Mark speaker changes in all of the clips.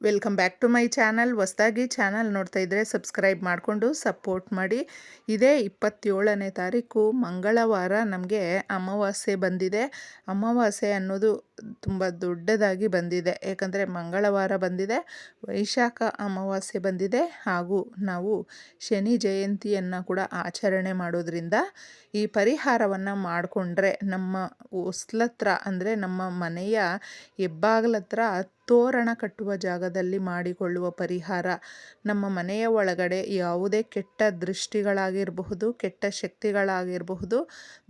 Speaker 1: Welcome back to my channel. ಹೊಸದಾಗಿ channel ನೋಡ್ತಾ ಇದ್ದರೆ ಸಬ್ಸ್ಕ್ರೈಬ್ ಮಾಡಿಕೊಂಡು ಸಪೋರ್ಟ್ ಮಾಡಿ. ಇದೇ ಇಪ್ಪತ್ತೇಳನೇ ತಾರೀಕು ಮಂಗಳವಾರ ನಮಗೆ ಅಮಾವಾಸ್ಯೆ ಬಂದಿದೆ. ಅಮಾವಾಸ್ಯೆ ಅನ್ನೋದು ತುಂಬ ದೊಡ್ಡದಾಗಿ ಬಂದಿದೆ. ಏಕೆಂದರೆ ಮಂಗಳವಾರ ಬಂದಿದೆ, ವೈಶಾಖ ಅಮಾವಾಸ್ಯೆ ಬಂದಿದೆ, ಹಾಗೂ ನಾವು ಶನಿ ಜಯಂತಿಯನ್ನು ಕೂಡ ಆಚರಣೆ ಮಾಡೋದ್ರಿಂದ ಈ ಪರಿಹಾರವನ್ನು ಮಾಡಿಕೊಂಡ್ರೆ ನಮ್ಮ ಹೊಸ್ಲತ್ರ ಅಂದರೆ ನಮ್ಮ ಮನೆಯ ಹೆಬ್ಬಾಗ್ಲತ್ರ ತೋರಣ ಕಟ್ಟುವ ಜಾಗದಲ್ಲಿ ಮಾಡಿಕೊಳ್ಳುವ ಪರಿಹಾರ. ನಮ್ಮ ಮನೆಯ ಒಳಗಡೆ ಯಾವುದೇ ಕೆಟ್ಟ ದೃಷ್ಟಿಗಳಾಗಿರಬಹುದು, ಕೆಟ್ಟ ಶಕ್ತಿಗಳಾಗಿರಬಹುದು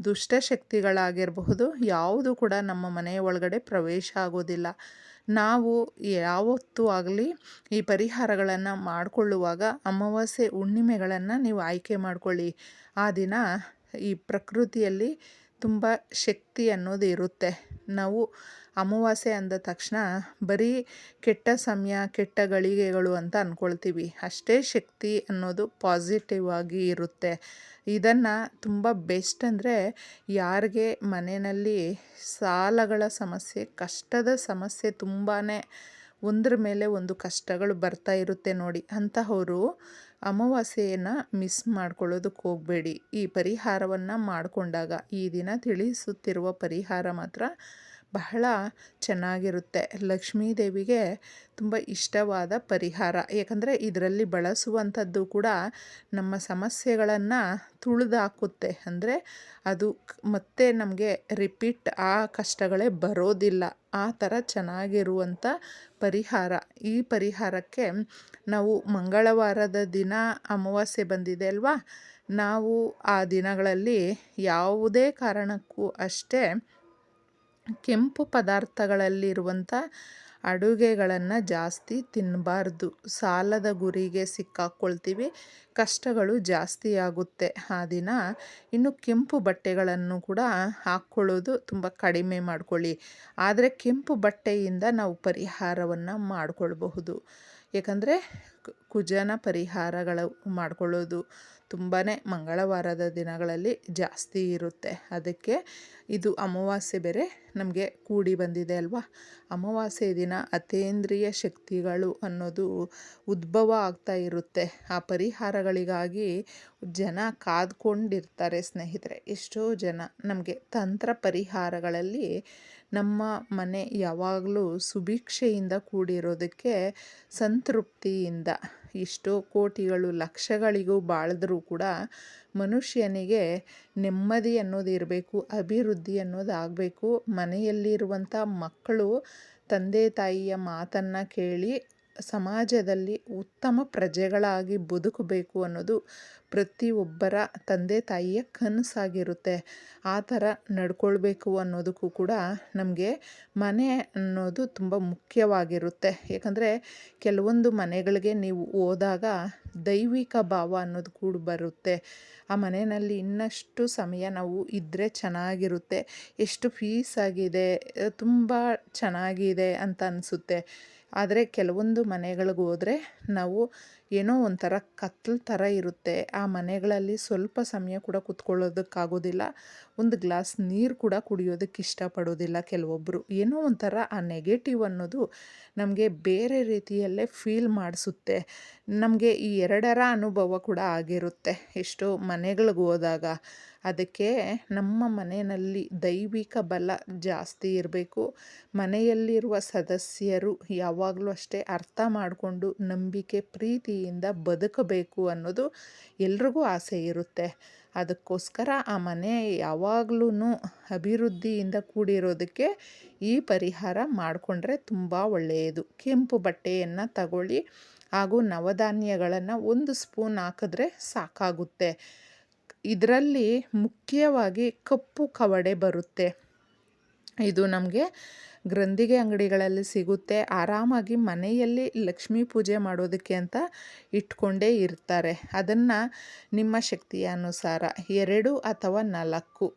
Speaker 1: ದುಷ್ಟಶಕ್ತಿಗಳಾಗಿರಬಹುದು ಯಾವುದು ಕೂಡ ನಮ್ಮ ಮನೆಯ ಒಳಗಡೆ ಪ್ರವೇಶ ಆಗೋದಿಲ್ಲ. ನಾವು ಯಾವತ್ತೂ ಆಗಲಿ ಈ ಪರಿಹಾರಗಳನ್ನು ಮಾಡಿಕೊಳ್ಳುವಾಗ ಅಮಾವಾಸ್ಯೆ ಹುಣ್ಣಿಮೆಗಳನ್ನು ನೀವು ಆಯ್ಕೆ ಮಾಡಿಕೊಳ್ಳಿ. ಆ ದಿನ ಈ ಪ್ರಕೃತಿಯಲ್ಲಿ ತುಂಬ ಶಕ್ತಿ ಅನ್ನೋದು ಇರುತ್ತೆ. ನಾವು ಅಮಾವಾಸ್ಯೆ ಅಂದ ತಕ್ಷಣ ಬರೀ ಕೆಟ್ಟ ಸಮಯ, ಕೆಟ್ಟ ಗಳಿಗೆಗಳು ಅಂತ ಅಂದ್ಕೊಳ್ತೀವಿ ಅಷ್ಟೇ ಶಕ್ತಿ ಅನ್ನೋದು ಪಾಸಿಟಿವ್ ಆಗಿ ಇರುತ್ತೆ. ಇದನ್ನು ತುಂಬ ಬೆಸ್ಟ್ ಅಂದರೆ ಯಾರಿಗೆ ಮನೆಯಲ್ಲಿ ಸಾಲಗಳ ಸಮಸ್ಯೆ, ಕಷ್ಟದ ಸಮಸ್ಯೆ ತುಂಬಾ ಒಂದ್ರ ಮೇಲೆ ಒಂದು ಕಷ್ಟಗಳು ಬರ್ತಾ ಇರುತ್ತೆ ನೋಡಿ. ಅಂತಹವರು ಅಮಾವಾಸ್ಯೆಯನ್ನು ಮಿಸ್ ಮಾಡ್ಕೊಳ್ಳೋದಕ್ಕೆ ಹೋಗಬೇಡಿ. ಈ ಪರಿಹಾರವನ್ನು ಮಾಡಿಕೊಂಡಾಗ ಈ ದಿನ ತಿಳಿಸುತ್ತಿರುವ ಪರಿಹಾರ ಮಾತ್ರ ಬಹಳ ಚೆನ್ನಾಗಿರುತ್ತೆ. ಲಕ್ಷ್ಮೀ ದೇವಿಗೆ ತುಂಬ ಇಷ್ಟವಾದ ಪರಿಹಾರ. ಯಾಕಂದರೆ ಇದರಲ್ಲಿ ಬಳಸುವಂಥದ್ದು ಕೂಡ ನಮ್ಮ ಸಮಸ್ಯೆಗಳನ್ನು ತುಳಿದಾಕುತ್ತೆ. ಅಂದರೆ ಅದು ಮತ್ತೆ ನಮಗೆ ರಿಪೀಟ್ ಆ ಕಷ್ಟಗಳೇ ಬರೋದಿಲ್ಲ. ಆ ಥರ ಚೆನ್ನಾಗಿರುವಂಥ ಪರಿಹಾರ. ಈ ಪರಿಹಾರಕ್ಕೆ ನಾವು ಮಂಗಳವಾರದ ದಿನ ಅಮಾವಾಸ್ಯೆ ಬಂದಿದೆ ಅಲ್ವಾ? ನಾವು ಆ ದಿನಗಳಲ್ಲಿ ಯಾವುದೇ ಕಾರಣಕ್ಕೂ ಅಷ್ಟೇ ಕೆಂಪು ಪದಾರ್ಥಗಳಲ್ಲಿರುವಂಥ ಅಡುಗೆಗಳನ್ನು ಜಾಸ್ತಿ ತಿನ್ನಬಾರ್ದು ಸಾಲದ ಗುರಿಗೆ ಸಿಕ್ಕಾಕ್ಕೊಳ್ತೀವಿ ಕಷ್ಟಗಳು ಜಾಸ್ತಿ ಆಗುತ್ತೆ. ಆ ದಿನ ಇನ್ನು ಕೆಂಪು ಬಟ್ಟೆಗಳನ್ನು ಕೂಡ ಹಾಕ್ಕೊಳ್ಳೋದು ತುಂಬ ಕಡಿಮೆ ಮಾಡಿಕೊಳ್ಳಿ. ಆದರೆ ಕೆಂಪು ಬಟ್ಟೆಯಿಂದ ನಾವು ಪರಿಹಾರವನ್ನು ಮಾಡಿಕೊಳ್ಬಹುದು. ಏಕೆಂದರೆ ಕುಜನ ಪರಿಹಾರಗಳು ಮಾಡಿಕೊಳ್ಳೋದು ತುಂಬಾ ಮಂಗಳವಾರದ ದಿನಗಳಲ್ಲಿ ಜಾಸ್ತಿ ಇರುತ್ತೆ. ಅದಕ್ಕೆ ಇದು ಅಮಾವಾಸ್ಯೆ ಬೇರೆ ನಮಗೆ ಕೂಡಿ ಬಂದಿದೆ ಅಲ್ವಾ? ಅಮಾವಾಸ್ಯೆ ದಿನ ಅತೇಂದ್ರಿಯ ಶಕ್ತಿಗಳು ಅನ್ನೋದು ಉದ್ಭವ ಆಗ್ತಾ ಇರುತ್ತೆ. ಆ ಪರಿಹಾರಗಳಿಗಾಗಿ ಜನ ಕಾದ್ಕೊಂಡಿರ್ತಾರೆ ಸ್ನೇಹಿತರೆ. ಎಷ್ಟೋ ಜನ ನಮಗೆ ತಂತ್ರ ಪರಿಹಾರಗಳಲ್ಲಿ ನಮ್ಮ ಮನೆ ಯಾವಾಗಲೂ ಸುಭಿಕ್ಷೆಯಿಂದ ಕೂಡಿರೋದಕ್ಕೆ ಸಂತೃಪ್ತಿಯಿಂದ ಎಷ್ಟೋ ಕೋಟಿಗಳು, ಲಕ್ಷಗಳಿಗೂ ಬಾಳಿದ್ರೂ ಕೂಡ ಮನುಷ್ಯನಿಗೆ ನೆಮ್ಮದಿ ಅನ್ನೋದು ಇರಬೇಕು, ಅಭಿವೃದ್ಧಿ ಅನ್ನೋದು ಆಗಬೇಕು. ಮನೆಯಲ್ಲಿರುವಂಥ ಮಕ್ಕಳು ತಂದೆ, ತಾಯಿಯ ಮಾತನ್ನು ಕೇಳಿ ಸಮಾಜದಲ್ಲಿ ಉತ್ತಮ ಪ್ರಜೆಗಳಾಗಿ ಬದುಕಬೇಕು ಅನ್ನೋದು ಪ್ರತಿಯೊಬ್ಬರ ತಂದೆ ತಾಯಿಯ ಕನಸಾಗಿರುತ್ತೆ. ಆ ಥರ ನಡ್ಕೊಳ್ಬೇಕು ಅನ್ನೋದಕ್ಕೂ ಕೂಡ ನಮಗೆ ಮನೆ ಅನ್ನೋದು ತುಂಬ ಮುಖ್ಯವಾಗಿರುತ್ತೆ. ಯಾಕಂದರೆ ಕೆಲವೊಂದು ಮನೆಗಳಿಗೆ ನೀವು ಹೋದಾಗ ದೈವಿಕ ಭಾವ ಅನ್ನೋದು ಕೂಡ ಬರುತ್ತೆ. ಆ ಮನೆಯಲ್ಲಿ ಇನ್ನಷ್ಟು ಸಮಯ ನಾವು ಇದ್ದರೆ ಚೆನ್ನಾಗಿರುತ್ತೆ. ಎಷ್ಟು ಫೀಸ್ ಆಗಿದೆ, ತುಂಬ ಚೆನ್ನಾಗಿದೆ ಅಂತ ಅನಿಸುತ್ತೆ. ಆದರೆ ಕೆಲವೊಂದು ಮನೆಗಳಿಗೆ ಹೋದರೆ ನಾವು ಏನೋ ಒಂಥರ ಕತ್ಲು ಥರ ಇರುತ್ತೆ. ಆ ಮನೆಗಳಲ್ಲಿ ಸ್ವಲ್ಪ ಸಮಯ ಕೂಡ ಕುತ್ಕೊಳ್ಳೋದಕ್ಕಾಗೋದಿಲ್ಲ. ಒಂದು ಗ್ಲಾಸ್ ನೀರು ಕೂಡ ಕುಡಿಯೋದಕ್ಕೆ ಇಷ್ಟಪಡೋದಿಲ್ಲ ಕೆಲವೊಬ್ಬರು ಏನೋ ಒಂಥರ ಆ ನೆಗೆಟಿವ್ ಅನ್ನೋದು ನಮಗೆ ಬೇರೆ ರೀತಿಯಲ್ಲೇ ಫೀಲ್ ಮಾಡಿಸುತ್ತೆ. ನಮಗೆ ಈ ಎರಡರ ಅನುಭವ ಕೂಡ ಆಗಿರುತ್ತೆ. ಎಷ್ಟೋ ಮನೆಗಳಿಗೆ ಹೋದಾಗ ಅದಕ್ಕೆ ನಮ್ಮ ಮನೆಯಲ್ಲಿ ದೈವಿಕ ಬಲ ಜಾಸ್ತಿ ಇರಬೇಕು. ಮನೆಯಲ್ಲಿರುವ ಸದಸ್ಯರು ಯಾವಾಗಲೂ ಅಷ್ಟೇ ಅರ್ಥ ಮಾಡಿಕೊಂಡು ನಂಬಿಕೆ, ಪ್ರೀತಿಯಿಂದ ಬದುಕಬೇಕು ಅನ್ನೋದು ಎಲ್ರಿಗೂ ಆಸೆ ಇರುತ್ತೆ. ಅದಕ್ಕೋಸ್ಕರ ಆ ಮನೆ ಯಾವಾಗ್ಲೂ ಅಭಿವೃದ್ಧಿಯಿಂದ ಕೂಡಿರೋದಕ್ಕೆ ಈ ಪರಿಹಾರ ಮಾಡಿಕೊಂಡ್ರೆ ತುಂಬ ಒಳ್ಳೆಯದು. ಕೆಂಪು ಬಟ್ಟೆಯನ್ನು ತಗೊಳ್ಳಿ ಹಾಗೂ ನವಧಾನ್ಯಗಳನ್ನು ಒಂದು ಸ್ಪೂನ್ ಹಾಕಿದ್ರೆ ಸಾಕಾಗುತ್ತೆ. ಇದರಲ್ಲಿ ಮುಖ್ಯವಾಗಿ ಕಪ್ಪು ಕವಡೆ ಬರುತ್ತೆ. ಇದು ನಮಗೆ ಗ್ರಂಥಿಗೆ ಅಂಗಡಿಗಳಲ್ಲಿ ಸಿಗುತ್ತೆ. ಆರಾಮಾಗಿ ಮನೆಯಲ್ಲಿ ಲಕ್ಷ್ಮೀ ಪೂಜೆ ಮಾಡೋದಕ್ಕೆ ಅಂತ ಇಟ್ಕೊಂಡೇ ಇರ್ತಾರೆ. ಅದನ್ನು ನಿಮ್ಮ ಶಕ್ತಿಯ ಅನುಸಾರ ಎರಡು ಅಥವಾ ನಾಲ್ಕು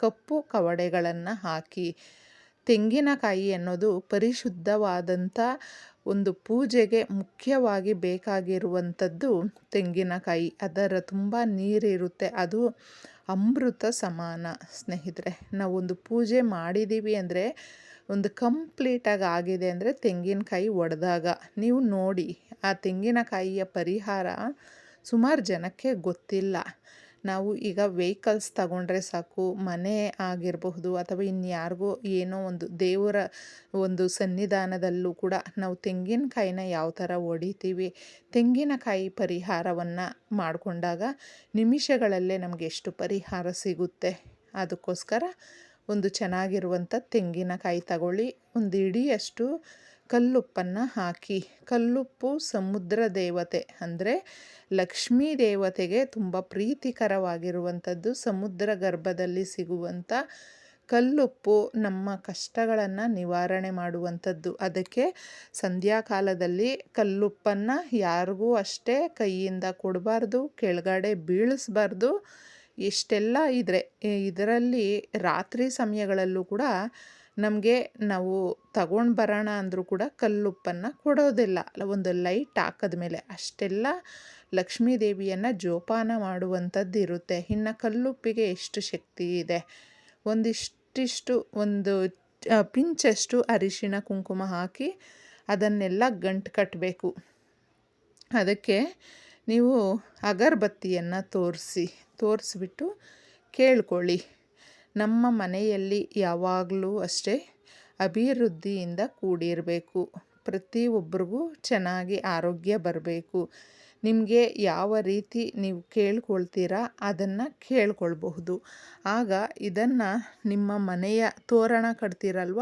Speaker 1: ಕಪ್ಪು ಕವಡೆಗಳನ್ನು ಹಾಕಿ, ತೆಂಗಿನಕಾಯಿ ಅನ್ನೋದು ಪರಿಶುದ್ಧವಾದಂಥ ಒಂದು ಪೂಜೆಗೆ ಮುಖ್ಯವಾಗಿ ಬೇಕಾಗಿರುವಂಥದ್ದು ತೆಂಗಿನಕಾಯಿ. ಅದರ ತುಂಬ ನೀರಿರುತ್ತೆ. ಅದು ಅಮೃತ ಸಮಾನ. ಸ್ನೇಹಿತರೆ, ನಾವೊಂದು ಪೂಜೆ ಮಾಡಿದ್ದೀವಿ ಅಂದರೆ, ಒಂದು ಕಂಪ್ಲೀಟಾಗಿ ಆಗಿದೆ ಅಂದರೆ ತೆಂಗಿನಕಾಯಿ ಒಡೆದಾಗ. ನೀವು ನೋಡಿ, ಆ ತೆಂಗಿನಕಾಯಿಯ ಪರಿಹಾರ ಸುಮಾರು ಜನಕ್ಕೆ ಗೊತ್ತಿಲ್ಲ. ನಾವು ಈಗ ವೆಹಿಕಲ್ಸ್ ತಗೊಂಡ್ರೆ ಸಾಕು, ಮನೆ ಆಗಿರಬಹುದು ಅಥವಾ ಇನ್ಯಾರಿಗೋ ಏನೋ ಒಂದು ದೇವರ ಒಂದು ಸನ್ನಿಧಾನದಲ್ಲೂ ಕೂಡ ನಾವು ತೆಂಗಿನಕಾಯಿನ ಯಾವ ಥರ ಹೊಡಿತೀವಿ ತೆಂಗಿನಕಾಯಿ ಪರಿಹಾರವನ್ನು ಮಾಡಿಕೊಂಡಾಗ ನಿಮಿಷಗಳಲ್ಲೇ ನಮಗೆ ಎಷ್ಟು ಪರಿಹಾರ ಸಿಗುತ್ತೆ? ಅದಕ್ಕೋಸ್ಕರ ಒಂದು ಚೆನ್ನಾಗಿರುವಂಥ ತೆಂಗಿನಕಾಯಿ ತಗೊಳ್ಳಿ. ಒಂದು ಇಡಿಯಷ್ಟು ಕಲ್ಲುಪ್ಪನ್ನು ಹಾಕಿ. ಕಲ್ಲುಪ್ಪು ಸಮುದ್ರ ದೇವತೆ ಅಂದರೆ ಲಕ್ಷ್ಮೀ ದೇವತೆಗೆ ತುಂಬ ಪ್ರೀತಿಕರವಾಗಿರುವಂಥದ್ದು. ಸಮುದ್ರ ಗರ್ಭದಲ್ಲಿ ಸಿಗುವಂಥ ಕಲ್ಲುಪ್ಪು ನಮ್ಮ ಕಷ್ಟಗಳನ್ನು ನಿವಾರಣೆ ಮಾಡುವಂಥದ್ದು. ಅದಕ್ಕೆ ಸಂಧ್ಯಾಕಾಲದಲ್ಲಿ ಕಲ್ಲುಪ್ಪನ್ನು ಯಾರಿಗೂ ಅಷ್ಟೇ ಕೈಯಿಂದ ಕೊಡಬಾರ್ದು, ಕೆಳಗಡೆ ಬೀಳಿಸ್ಬಾರ್ದು. ಇಷ್ಟೆಲ್ಲ ಇದ್ರೆ, ಇದರಲ್ಲಿ ರಾತ್ರಿ ಸಮಯಗಳಲ್ಲೂ ಕೂಡ ನಮಗೆ ನಾವು ತಗೊಂಡು ಬರೋಣ ಅಂದರೂ ಕೂಡ ಕಲ್ಲುಪ್ಪನ್ನು ಕೊಡೋದಿಲ್ಲ. ಒಂದು ಲೈಟ್ ಹಾಕಿದ ಮೇಲೆ ಅಷ್ಟೆಲ್ಲ ಲಕ್ಷ್ಮೀ ದೇವಿಯನ್ನು ಜೋಪಾನ ಮಾಡುವಂಥದ್ದು ಇರುತ್ತೆ ಇನ್ನು ಕಲ್ಲುಪ್ಪಿಗೆ ಎಷ್ಟು ಶಕ್ತಿ ಇದೆ. ಒಂದಿಷ್ಟಿಷ್ಟು ಒಂದು ಪಿಂಚಷ್ಟು ಅರಿಶಿಣ ಕುಂಕುಮ ಹಾಕಿ ಅದನ್ನೆಲ್ಲ ಗಂಟು ಕಟ್ಟಬೇಕು ಅದಕ್ಕೆ ನೀವು ಅಗರಬತ್ತಿಯನ್ನು ತೋರಿಸಿ, ತೋರಿಸ್ಬಿಟ್ಟು ಕೇಳ್ಕೊಳ್ಳಿ. ನಮ್ಮ ಮನೆಯಲ್ಲಿ ಯಾವಾಗಲೂ ಅಷ್ಟೇ ಅಭಿವೃದ್ಧಿಯಿಂದ ಕೂಡಿರಬೇಕು. ಪ್ರತಿಯೊಬ್ಬರಿಗೂ ಚೆನ್ನಾಗಿ ಆರೋಗ್ಯ ಬರಬೇಕು. ನಿಮಗೆ ಯಾವ ರೀತಿ ನೀವು ಕೇಳ್ಕೊಳ್ತೀರಾ ಅದನ್ನು ಕೇಳ್ಕೊಳ್ಬಹುದು. ಆಗ ಇದನ್ನು ನಿಮ್ಮ ಮನೆಯ ತೋರಣ ಕಟ್ತೀರಲ್ವ?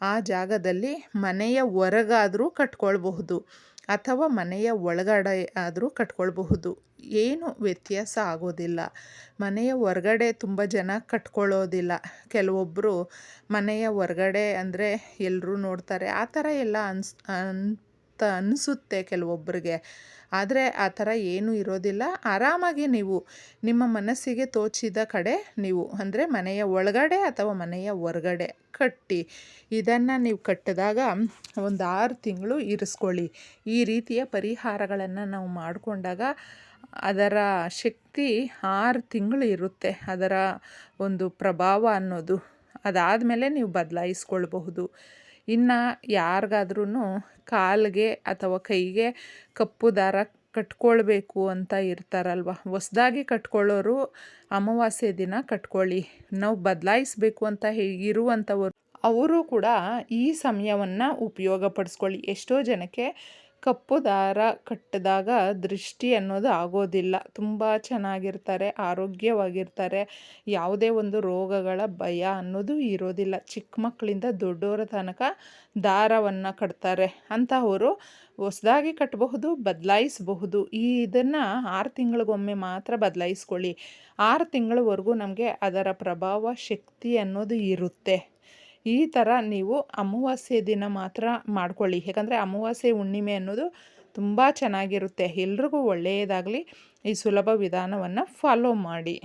Speaker 1: ಆ ಜಾಗದಲ್ಲಿ ಮನೆಯ ಹೊರಗಾದರೂ ಕಟ್ಕೊಳ್ಬಹುದು. ಅಥವಾ ಮನೆಯ ಒಳಗಡೆ ಆದರೂ ಕಟ್ಕೊಳ್ಬಹುದು. ಏನು ವ್ಯತ್ಯಾಸ ಆಗೋದಿಲ್ಲ. ಮನೆಯ ಹೊರಗಡೆ ತುಂಬ ಜನ ಕಟ್ಕೊಳ್ಳೋದಿಲ್ಲ. ಕೆಲವೊಬ್ಬರು ಮನೆಯ ಹೊರಗಡೆ ಅಂದರೆ ಎಲ್ಲರೂ ನೋಡ್ತಾರೆ. ಆ ಥರ ಎಲ್ಲ ಅನ್ಸ್ ಅನಿಸುತ್ತೆ ಕೆಲವೊಬ್ಬರಿಗೆ ಆದರೆ ಆ ಥರ ಏನೂ ಇರೋದಿಲ್ಲ. ಆರಾಮಾಗಿ ನೀವು ನಿಮ್ಮ ಮನಸ್ಸಿಗೆ ತೋಚಿದ ಕಡೆ ನೀವು ಅಂದರೆ ಮನೆಯ ಒಳಗಡೆ ಅಥವಾ ಮನೆಯ ಹೊರಗಡೆ ಕಟ್ಟಿ, ಇದನ್ನು ನೀವು ಕಟ್ಟಿದಾಗ ಒಂದು ಆರು ತಿಂಗಳು ಇರಿಸ್ಕೊಳ್ಳಿ. ಈ ರೀತಿಯ ಪರಿಹಾರಗಳನ್ನು ನಾವು ಮಾಡಿಕೊಂಡಾಗ ಅದರ ಶಕ್ತಿ ಆರು ತಿಂಗಳು ಇರುತ್ತೆ. ಅದರ ಒಂದು ಪ್ರಭಾವ ಅನ್ನೋದು. ಅದಾದಮೇಲೆ ನೀವು ಬದಲಾಯಿಸ್ಕೊಳ್ಬಹುದು. ಇನ್ನು ಯಾರಿಗಾದ್ರೂ ಕಾಲಿಗೆ ಅಥವಾ ಕೈಗೆ ಕಪ್ಪು ದಾರ ಕಟ್ಕೊಳ್ಬೇಕು ಅಂತ ಇರ್ತಾರಲ್ವ? ಹೊಸ್ದಾಗಿ ಕಟ್ಕೊಳ್ಳೋರು ಅಮಾವಾಸ್ಯೆ ದಿನ ಕಟ್ಕೊಳ್ಳಿ. ನಾವು ಬದಲಾಯಿಸ್ಬೇಕು ಅಂತ ಇರುವಂಥವ್ರು. ಅವರು ಕೂಡ ಈ ಸಮಯವನ್ನು ಉಪಯೋಗಪಡಿಸ್ಕೊಳ್ಳಿ. ಎಷ್ಟೋ ಜನಕ್ಕೆ ಕಪ್ಪು ದಾರ ಕಟ್ಟಿದಾಗ ದೃಷ್ಟಿ ಅನ್ನೋದು ಆಗೋದಿಲ್ಲ. ತುಂಬ ಚೆನ್ನಾಗಿರ್ತಾರೆ, ಆರೋಗ್ಯವಾಗಿರ್ತಾರೆ. ಯಾವುದೇ ಒಂದು ರೋಗಗಳ ಭಯ ಅನ್ನೋದು ಇರೋದಿಲ್ಲ. ಚಿಕ್ಕ ಮಕ್ಕಳಿಂದ ದೊಡ್ಡವರ ತನಕ ದಾರವನ್ನು ಕಟ್ತಾರೆ. ಅಂತಹವರು ಹೊಸದಾಗಿ ಕಟ್ಟಬಹುದು ಬದಲಾಯಿಸಬಹುದು. ಈ ಇದನ್ನು ಆರು ತಿಂಗಳಿಗೊಮ್ಮೆ ಮಾತ್ರ ಬದಲಾಯಿಸ್ಕೊಳ್ಳಿ. ಆರು ತಿಂಗಳವರೆಗೂ ನಮಗೆ ಅದರ ಪ್ರಭಾವ ಶಕ್ತಿ ಅನ್ನೋದು ಇರುತ್ತೆ. ಈ ಥರ ನೀವು ಅಮಾವಾಸ್ಯೆ ದಿನ ಮಾತ್ರ ಮಾಡ್ಕೊಳ್ಳಿ. ಯಾಕಂದರೆ ಅಮಾವಾಸ್ಯೆ ಹುಣ್ಣಿಮೆ ಅನ್ನೋದು ತುಂಬ ಚೆನ್ನಾಗಿರುತ್ತೆ. ಎಲ್ರಿಗೂ ಒಳ್ಳೆಯದಾಗಲಿ. ಈ ಸುಲಭ ವಿಧಾನವನ್ನು ಫಾಲೋ ಮಾಡಿ.